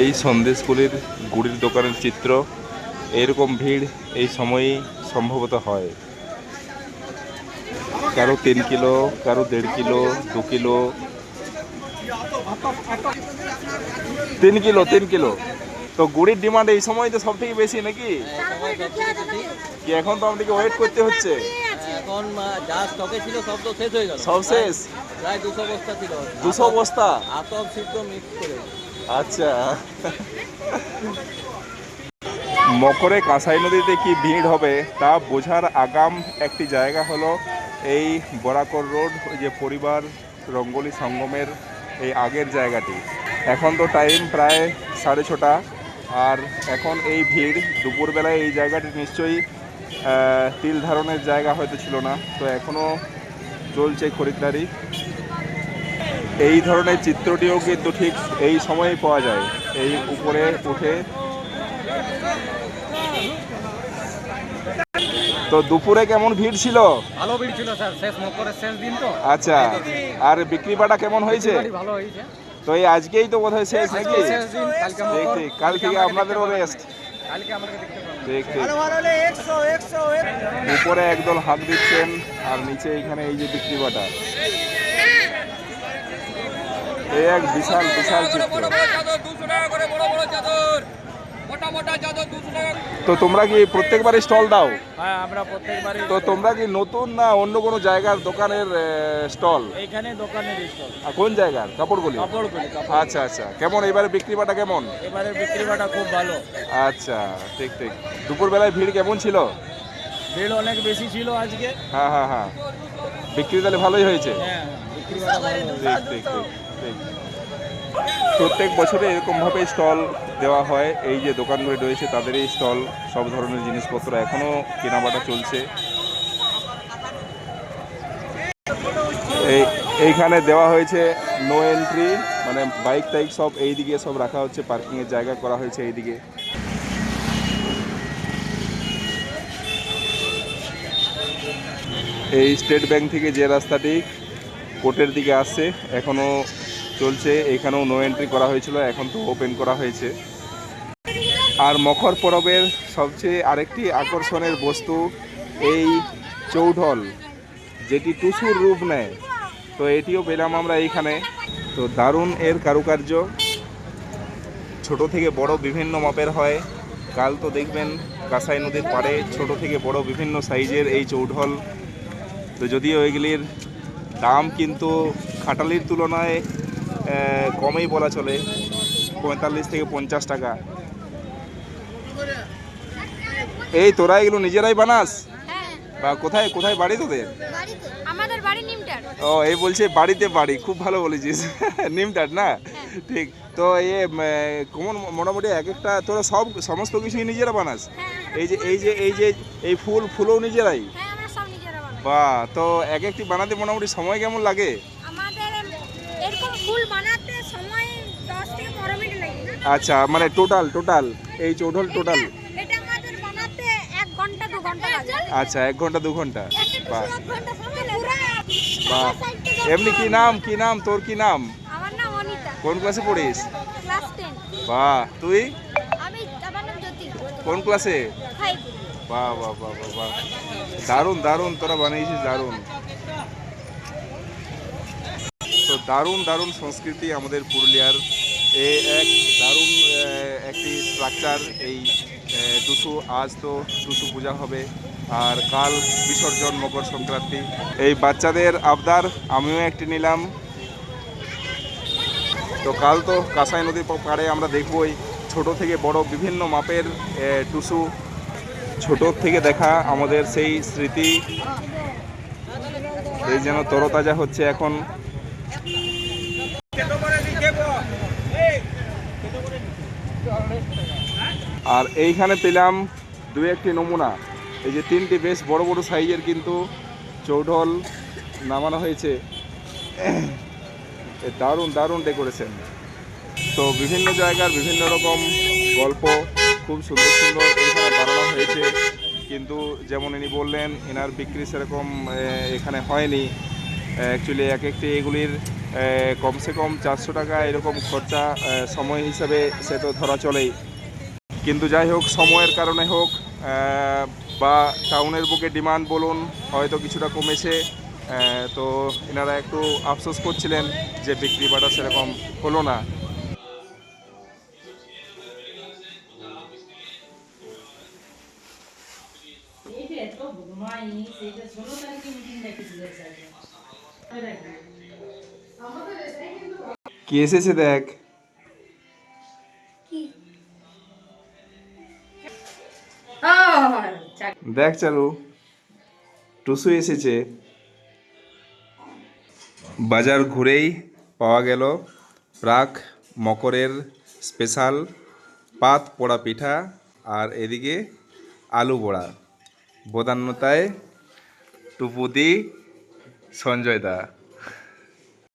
এই সন্দেশগুলির গুড়ির দোকানের চিত্র এরকম ভিড় এই সময়েই সম্ভবত হয়। কারও তিন কিলো কারও দেড় কিলো দু কিলো। তিন কিলো তিন কিলো। তো গুড়ির ডিমান্ড এই সময় তো সব থেকে বেশি নাকি? কি এখন তো আমাদেরকে ওয়েট করতে হচ্ছে? এখন যা স্টকে ছিল সব তো শেষ হয়ে গেল। সব শেষ? প্রায় দুশো বস্তা ছিল। দুশো বস্তা? আতপ সিদ্ধ মিক্স করে। আচ্ছা। মকরে কাঁসাই নদীতে কি ভিড় হবে তা বোঝার আগাম একটি জায়গা হলো এই বরাকর রোড যে পরিবার রঙ্গলি সঙ্গমের এই আগের জায়গাটি। এখন তো টাইম প্রায় সাড়ে ছটা, আর এখন এই ভিড়। দুপুরবেলায় এই জায়গাটি নিশ্চয়ই তিল ধারণের জায়গা হয়তো ছিল না, তো এখনও চলছে খরিদ্দারি। এই ধরনের চিত্রটিও কিন্তু ঠিক এই সময়েই পাওয়া যায়। এই উপরে উঠে। তো দুপুরে কেমন ভিড় ছিল? ভালো ভিড় ছিল স্যার শেষ মকরের শেষ দিন তো। আচ্ছা আর বিক্রি বাটা কেমন হয়েছে? ভালো হয়েছে। তো এই আজকেই তো বোধহয় শেষ নাকি? শেষ দিন কালকে ঠিক ঠিক কাল থেকে আপনাদেরও রেস্ট ঠিক ঠিক। উপরে একদল হাত দিচ্ছেন আর নিচে এখানে এই যে বিক্রি বাটা। এই এক বিশাল বিশাল চিত্র। তো তোমরা কি প্রত্যেকবারই স্টল দাও? হ্যাঁ আমরা প্রত্যেকবারই তো তোমরা কি নতুন না অন্য কোনো জায়গার দোকানের স্টল? এইখানে দোকানের স্টল। কোন জায়গার? কাপড়গুলি? কাপড় করি কাপড় আচ্ছা আচ্ছা। কেমন? এবারে বিক্রি বাটা কেমন? এবারে বিক্রি বাটা খুব ভালো। আচ্ছা ঠিক ঠিক। দুপুরবেলায় ভিড় কেমন ছিল? ভিড় অনেক বেশি ছিল আজকে। হ্যাঁ হ্যাঁ হ্যাঁ। বিক্রি তাহলে ভালোই হয়েছে। হ্যাঁ ঠিক ঠিক ঠিক। প্রত্যেক বছরে এরকমভাবে স্টল দেওয়া হয়। এই যে দোকানগুলি রয়েছে, তাদেরই স্টল, সব ধরনের জিনিসপত্র এখনও কেনাবাটা চলছে। এই, এইখানে দেওয়া হয়েছে নো এন্ট্রি মানে বাইক টাইক সব এই দিকে সব রাখা হচ্ছে পার্কিংয়ের জায়গা করা হয়েছে এইদিকে। এই স্টেট ব্যাংক থেকে যে রাস্তাটি কোর্টের দিকে আসছে, এখনও চলছে, এখানেও নো এন্ট্রি করা হয়েছিল, এখন তো ওপেন করা হয়েছে। আর মকর পরবের সবচেয়ে আরেকটি আকর্ষণের বস্তু, এই চৌঢল, যেটি টুসুর রূপ নেয়। তো এটিও পেলাম আমরা এইখানে তো দারুণ এর কারুকার্য। ছোট থেকে বড় বিভিন্ন মাপের হয়। কাল তো দেখবেন, কাঁসাই নদীর পাড়ে ছোট থেকে বড় বিভিন্ন সাইজের এই চৌঢল। তো যদিও এগুলির দাম কিন্তু খাটালির তুলনায় কমই বলা চলে। পঁয়তাল্লিশ থেকে পঞ্চাশ টাকা। এই তোরা এগুলো নিজেরাই বানাস? হ্যাঁ। বা কোথায় কোথায় বাড়ি তোদের? আমাদের বাড়ি নিমটার। ও এই বলছে বাড়িতে বাড়ি খুব ভালো বলেছিস। নিমটার না? ঠিক। তো এ কেমন মোটামুটি এক একটা তোরা সব সমস্ত কিছুই নিজেরা বানাস? হ্যাঁ এই যে এই যে এই যে এই ফুল ফুলও নিজেরাই? হ্যাঁ বা তো এক একটি বানাতে মোটামুটি সময় কেমন লাগে? ফুল বানাতে সময় দশ থেকে পনেরো মিনিট লাগে। আচ্ছা মানে টোটাল টোটাল এই চৌঢল টোটাল এটা আমাদের বানাতে এক ঘণ্টা দু ঘণ্টা লাগে। আচ্ছা এক ঘণ্টা দু ঘণ্টা। বাহ। বাহ এমনি কি নাম কি নাম তোর কি নাম? আমার নাম অনিতা। কোন ক্লাসে পড়িস? ক্লাস টেন বাহ তুই? আমি আমার নাম জ্যোতি। কোন ক্লাসে ফাইভ বাহ বাহ বাহ বাহ বাহ। দারুণ দারুণ তোরা বানিয়েছিস দারুণ তো দারুণ দারুণ সংস্কৃতি আমাদের পুরুলিয়ার। এ এক দারুণ একটি স্ট্রাকচার এই টুসু। আজ তো টুসু পূজা হবে আর কাল বিসর্জন মকর সংক্রান্তি। এই বাচ্চাদের আবদার, আমিও একটি নিলাম। তো কাল তো কাঁসাই নদীর পাড়ে আমরা দেখবই ছোট থেকে বড় বিভিন্ন মাপের টুসু। ছোট থেকে দেখা আমাদের সেই স্মৃতি। এই যেন তরতাজা হচ্ছে এখন। আর এইখানে পেলাম দু একটি নমুনা। এই যে তিনটি বেশ বড় বড় সাইজের কিন্তু চৌঢল নামানো হয়েছে। দারুণ দারুণ ডেকোরেশন তো বিভিন্ন জায়গার বিভিন্ন রকম গল্প, খুব সুন্দর সুন্দর এখানে বানানো হয়েছে। কিন্তু যেমন ইনি বললেন, এনার বিক্রি সেরকম এখানে হয়নি। অ্যাকচুয়ালি এক একটি এগুলির কমসে কম চারশো টাকা এরকম খরচা সময় হিসাবে সে তো ধরা চলেই। কিন্তু যাই হোক সময়ের কারণে হোক বা টাউনের বুকে ডিমান্ড বলুন হয়তো কিছুটা কমেছে তো এনারা একটু আফসোস করছিলেন যে বিক্রি বাটা সেরকম হলো না। কি এসেছে দেখ? দেখ চালু। টুসু এসেছে। বাজার ঘুরেই পাওয়া গেল প্রাক মকরের স্পেশাল পাত পোড়া পিঠা আর এদিকে আলু বড়া বদান্যতায় টুপুদি সঞ্জয় দা।